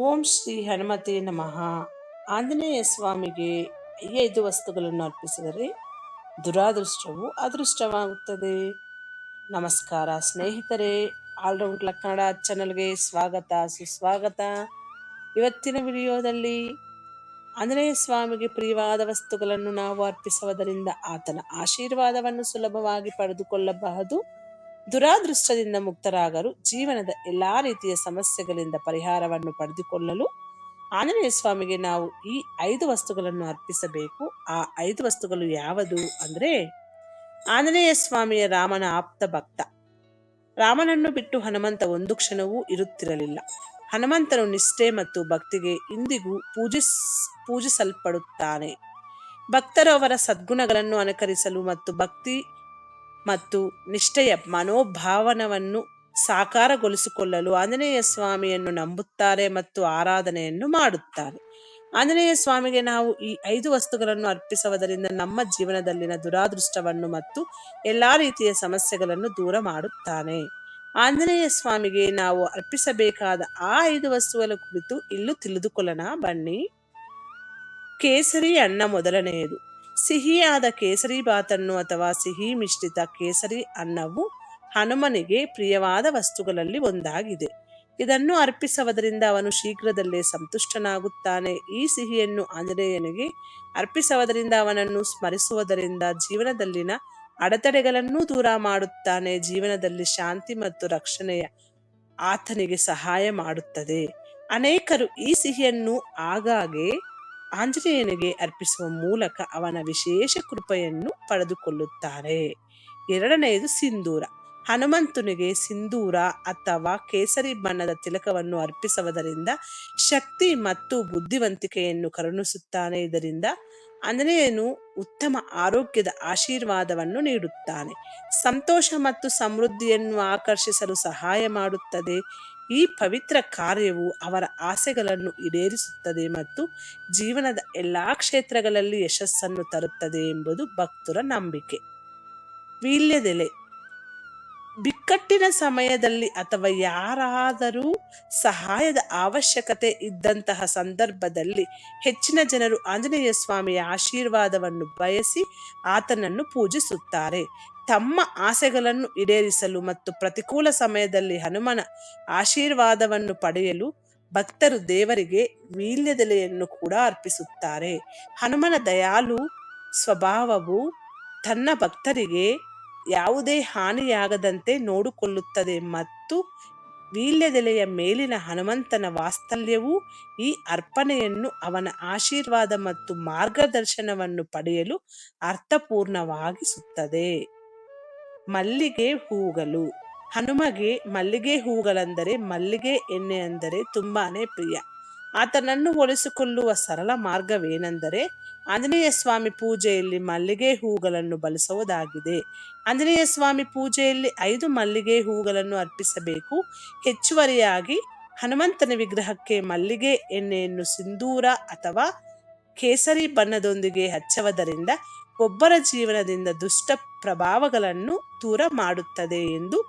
ಓಂ ಶ್ರೀ ಹನುಮತೆ ನಮಃ. ಆಂಜನೇಯ ಸ್ವಾಮಿಗೆ ಐದು ವಸ್ತುಗಳನ್ನು ಅರ್ಪಿಸಿದರೆ ದುರಾದೃಷ್ಟವು ಅದೃಷ್ಟವಾಗುತ್ತದೆ. ನಮಸ್ಕಾರ ಸ್ನೇಹಿತರೆ ಆಲ್ರೌಂಡ್ ಕನ್ನಡ ಚಾನಲ್ಗೆ ಸ್ವಾಗತ, ಸುಸ್ವಾಗತ. ಇವತ್ತಿನ ವಿಡಿಯೋದಲ್ಲಿ ಆಂಜನೇಯ ಸ್ವಾಮಿಗೆ ಪ್ರಿಯವಾದ ವಸ್ತುಗಳನ್ನು ನಾವು ಅರ್ಪಿಸುವುದರಿಂದ ಆತನ ಆಶೀರ್ವಾದವನ್ನು ಸುಲಭವಾಗಿ ಪಡೆದುಕೊಳ್ಳಬಹುದು. ದುರಾದೃಷ್ಟದಿಂದ ಮುಕ್ತರಾಗಲು ಜೀವನದ ಎಲ್ಲಾ ರೀತಿಯ ಸಮಸ್ಯೆಗಳಿಂದ ಪರಿಹಾರವನ್ನು ಪಡೆದುಕೊಳ್ಳಲು ಆಂಜನೇಯ ಸ್ವಾಮಿಗೆ ನಾವು ಈ ಐದು ವಸ್ತುಗಳನ್ನು ಅರ್ಪಿಸಬೇಕು. ಆ ಐದು ವಸ್ತುಗಳು ಯಾವುದು ಅಂದ್ರೆ ಆಂಜನೇಯ ಸ್ವಾಮಿಯ ರಾಮನ ಆಪ್ತ ಭಕ್ತ. ರಾಮನನ್ನು ಬಿಟ್ಟು ಹನುಮಂತ ಒಂದು ಕ್ಷಣವೂ ಇರುತ್ತಿರಲಿಲ್ಲ. ಹನುಮಂತನು ನಿಷ್ಠೆ ಮತ್ತು ಭಕ್ತಿಗೆ ಇಂದಿಗೂ ಪೂಜಿಸ್, ಪೂಜಿಸಲ್ಪಡುತ್ತಾನೆ. ಭಕ್ತರು ಅವರ ಸದ್ಗುಣಗಳನ್ನು ಅನುಕರಿಸಲು ಮತ್ತು ಭಕ್ತಿ ಮತ್ತು ನಿಷ್ಠೆಯ ಮನೋಭಾವನವನ್ನು ಸಾಕಾರಗೊಳಿಸಿಕೊಳ್ಳಲು ಆಂಜನೇಯ ಸ್ವಾಮಿಯನ್ನು ನಂಬುತ್ತಾರೆ ಮತ್ತು ಆರಾಧನೆಯನ್ನು ಮಾಡುತ್ತಾರೆ. ಆಂಜನೇಯ ಸ್ವಾಮಿಗೆ ನಾವು ಈ ಐದು ವಸ್ತುಗಳನ್ನು ಅರ್ಪಿಸುವುದರಿಂದ ನಮ್ಮ ಜೀವನದಲ್ಲಿನ ದುರಾದೃಷ್ಟವನ್ನು ಮತ್ತು ಎಲ್ಲಾ ರೀತಿಯ ಸಮಸ್ಯೆಗಳನ್ನು ದೂರ ಮಾಡುತ್ತಾನೆ. ಆಂಜನೇಯ ಸ್ವಾಮಿಗೆ ನಾವು ಅರ್ಪಿಸಬೇಕಾದ ಆ ಐದು ವಸ್ತುಗಳ ಕುರಿತು ಇಲ್ಲೂ ತಿಳಿದುಕೊಳ್ಳೋಣ. ಬನ್ನಿ. ಕೇಸರಿ ಅಣ್ಣ ಮೊದಲನೆಯದು. ಸಿಹಿಯಾದ ಕೇಸರಿ ಬಾತನ್ನು ಅಥವಾ ಸಿಹಿ ಮಿಶ್ರಿತ ಕೇಸರಿ ಅನ್ನವು ಹನುಮನಿಗೆ ಪ್ರಿಯವಾದ ವಸ್ತುಗಳಲ್ಲಿ ಒಂದಾಗಿದೆ. ಇದನ್ನು ಅರ್ಪಿಸುವುದರಿಂದ ಅವನು ಶೀಘ್ರದಲ್ಲೇ ಸಂತುಷ್ಟನಾಗುತ್ತಾನೆ. ಈ ಸಿಹಿಯನ್ನು ಆಂಜನೇಯನಿಗೆ ಅರ್ಪಿಸುವುದರಿಂದ ಅವನನ್ನು ಸ್ಮರಿಸುವುದರಿಂದ ಜೀವನದಲ್ಲಿನ ಅಡೆತಡೆಗಳನ್ನೂ ದೂರ ಮಾಡುತ್ತಾನೆ. ಜೀವನದಲ್ಲಿ ಶಾಂತಿ ಮತ್ತು ರಕ್ಷಣೆಯ ಆತನಿಗೆ ಸಹಾಯ ಮಾಡುತ್ತದೆ. ಅನೇಕರು ಈ ಸಿಹಿಯನ್ನು ಆಗಾಗ್ಗೆ ಆಂಜನೇಯನಿಗೆ ಅರ್ಪಿಸುವ ಮೂಲಕ ಅವನ ವಿಶೇಷ ಕೃಪೆಯನ್ನು ಪಡೆದುಕೊಳ್ಳುತ್ತಾರೆ. ಎರಡನೆಯದು ಸಿಂಧೂರ. ಹನುಮಂತನಿಗೆ ಸಿಂಧೂರ ಅಥವಾ ಕೇಸರಿ ಬಣ್ಣದ ತಿಲಕವನ್ನು ಅರ್ಪಿಸುವುದರಿಂದ ಶಕ್ತಿ ಮತ್ತು ಬುದ್ಧಿವಂತಿಕೆಯನ್ನು ಕರುಣಿಸುತ್ತಾನೆ. ಇದರಿಂದ ಅನನೆಯನು ಉತ್ತಮ ಆರೋಗ್ಯದ ಆಶೀರ್ವಾದವನ್ನು ನೀಡುತ್ತಾನೆ. ಸಂತೋಷ ಮತ್ತು ಸಮೃದ್ಧಿಯನ್ನು ಆಕರ್ಷಿಸಲು ಸಹಾಯ ಮಾಡುತ್ತದೆ. ಈ ಪವಿತ್ರ ಕಾರ್ಯವು ಅವರ ಆಸೆಗಳನ್ನು ಈಡೇರಿಸುತ್ತದೆ ಮತ್ತು ಜೀವನದ ಎಲ್ಲಾ ಕ್ಷೇತ್ರಗಳಲ್ಲಿ ಯಶಸ್ಸನ್ನು ತರುತ್ತದೆ ಎಂಬುದು ಭಕ್ತರ ನಂಬಿಕೆ. ವೀಳ್ಯದೆಲೆ. ಬಿಕ್ಕಟ್ಟಿನ ಸಮಯದಲ್ಲಿ ಅಥವಾ ಯಾರಾದರೂ ಸಹಾಯದ ಅವಶ್ಯಕತೆ ಇದ್ದಂತಹ ಸಂದರ್ಭದಲ್ಲಿ ಹೆಚ್ಚಿನ ಜನರು ಆಂಜನೇಯ ಸ್ವಾಮಿಯ ಆಶೀರ್ವಾದವನ್ನು ಬಯಸಿ ಆತನನ್ನು ಪೂಜಿಸುತ್ತಾರೆ. ತಮ್ಮ ಆಸೆಗಳನ್ನು ಈಡೇರಿಸಲು ಮತ್ತು ಪ್ರತಿಕೂಲ ಸಮಯದಲ್ಲಿ ಹನುಮನ ಆಶೀರ್ವಾದವನ್ನು ಪಡೆಯಲು ಭಕ್ತರು ದೇವರಿಗೆ ವೀಲ್ಯದೆಲೆಯನ್ನು ಕೂಡ ಅರ್ಪಿಸುತ್ತಾರೆ. ಹನುಮನ ದಯಾಲು ಸ್ವಭಾವವು ತನ್ನ ಭಕ್ತರಿಗೆ ಯಾವುದೇ ಹಾನಿಯಾಗದಂತೆ ನೋಡಿಕೊಳ್ಳುತ್ತದೆ ಮತ್ತು ವೀಳ್ಯದೆಲೆಯ ಮೇಲಿನ ಹನುಮಂತನ ವಾಸ್ತಲ್ಯವು ಈ ಅರ್ಪಣೆಯನ್ನು ಅವನ ಆಶೀರ್ವಾದ ಮತ್ತು ಮಾರ್ಗದರ್ಶನವನ್ನು ಪಡೆಯಲು ಅರ್ಥಪೂರ್ಣವಾಗಿಸುತ್ತದೆ. ಮಲ್ಲಿಗೆ ಹೂಗಳು. ಹನುಮಗೆ ಮಲ್ಲಿಗೆ ಹೂಗಳೆಂದರೆ ಮಲ್ಲಿಗೆ ಎಣ್ಣೆ ಅಂದರೆ ತುಂಬಾನೇ ಪ್ರಿಯ. ಆತನನ್ನು ಹೋಲಿಸಿಕೊಳ್ಳುವ ಸರಳ ಮಾರ್ಗವೇನೆಂದರೆ ಆಂಜನೇಯ ಸ್ವಾಮಿ ಪೂಜೆಯಲ್ಲಿ ಮಲ್ಲಿಗೆ ಹೂಗಳನ್ನು ಬಳಸುವುದಾಗಿದೆ ಆಂಜನೇಯ ಸ್ವಾಮಿ ಪೂಜೆಯಲ್ಲಿ ಐದು ಮಲ್ಲಿಗೆ ಹೂಗಳನ್ನು ಅರ್ಪಿಸಬೇಕು. ಹೆಚ್ಚುವರಿಯಾಗಿ ಹನುಮಂತನ ವಿಗ್ರಹಕ್ಕೆ ಮಲ್ಲಿಗೆ ಎಣ್ಣೆಯನ್ನು ಸಿಂಧೂರ ಅಥವಾ ಕೇಸರಿ ಬಣ್ಣದೊಂದಿಗೆ ಹಚ್ಚುವುದರಿಂದ ಒಬ್ಬರ ಜೀವನದಿಂದ ದುಷ್ಟ ಪ್ರಭಾವಗಳನ್ನು ದೂರ ಮಾಡುತ್ತದೆ ಎಂದು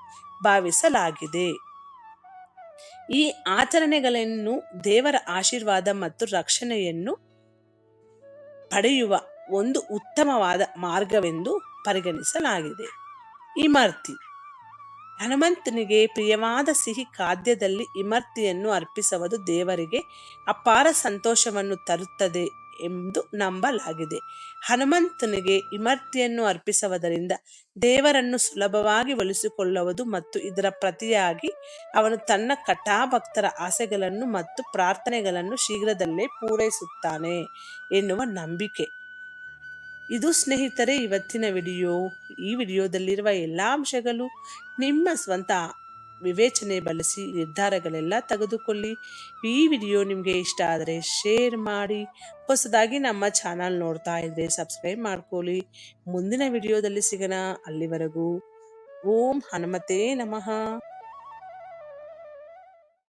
ಭಾವಿಸಲಾಗಿದೆ. ಈ ಆಚರಣೆಗಳನ್ನು ದೇವರ ಆಶೀರ್ವಾದ ಮತ್ತು ರಕ್ಷಣೆಯನ್ನು ಪಡೆಯುವ ಒಂದು ಉತ್ತಮವಾದ ಮಾರ್ಗವೆಂದು ಪರಿಗಣಿಸಲಾಗಿದೆ. ಇಮರ್ತಿ ಹನುಮಂತನಿಗೆ ಪ್ರಿಯವಾದ ಸಿಹಿ ಖಾದ್ಯದಲ್ಲಿ ಇಮರ್ತಿಯನ್ನು ಅರ್ಪಿಸುವುದು ದೇವರಿಗೆ ಅಪಾರ ಸಂತೋಷವನ್ನು ತರುತ್ತದೆ. ಎಂದು ನಂಬಲಾಗಿದೆ. ಹನುಮಂತನಿಗೆ ಇಮರ್ತಿಯನ್ನು ಅರ್ಪಿಸುವುದರಿಂದ ದೇವರನ್ನು ಸುಲಭವಾಗಿ ಒಲಿಸಿಕೊಳ್ಳುವುದು ಮತ್ತು ಇದರ ಪ್ರತಿಯಾಗಿ ಅವನು ತನ್ನ ಕಟಾಭಕ್ತರ ಆಸೆಗಳನ್ನು ಮತ್ತು ಪ್ರಾರ್ಥನೆಗಳನ್ನು ಶೀಘ್ರದಲ್ಲೇ ಪೂರೈಸುತ್ತಾನೆ ಎನ್ನುವ ನಂಬಿಕೆ. ಇದು ಸ್ನೇಹಿತರೆ, ಇವತ್ತಿನ ವಿಡಿಯೋ. ಈ ವಿಡಿಯೋದಲ್ಲಿರುವ ಎಲ್ಲ ಅಂಶಗಳು ನಿಮ್ಮ ಸ್ವಂತ ವಿವೇಚನೆ ಬಳಸಿ ನಿರ್ಧಾರಗಳೆಲ್ಲ ತೆಗೆದುಕೊಳ್ಳಿ. ಈ ವಿಡಿಯೋ ನಿಮಗೆ ಇಷ್ಟ ಆದರೆ ಶೇರ್ ಮಾಡಿ. ಹೊಸದಾಗಿ ನಮ್ಮ ಚಾನಲ್ ನೋಡ್ತಾ ಇದ್ದರೆ ಸಬ್ಸ್ಕ್ರೈಬ್ ಮಾಡ್ಕೊಳ್ಳಿ. ಮುಂದಿನ ವಿಡಿಯೋದಲ್ಲಿ ಸಿಗೋಣ. ಅಲ್ಲಿವರೆಗೂ ಓಂ ಹನುಮತೇ ನಮಃ.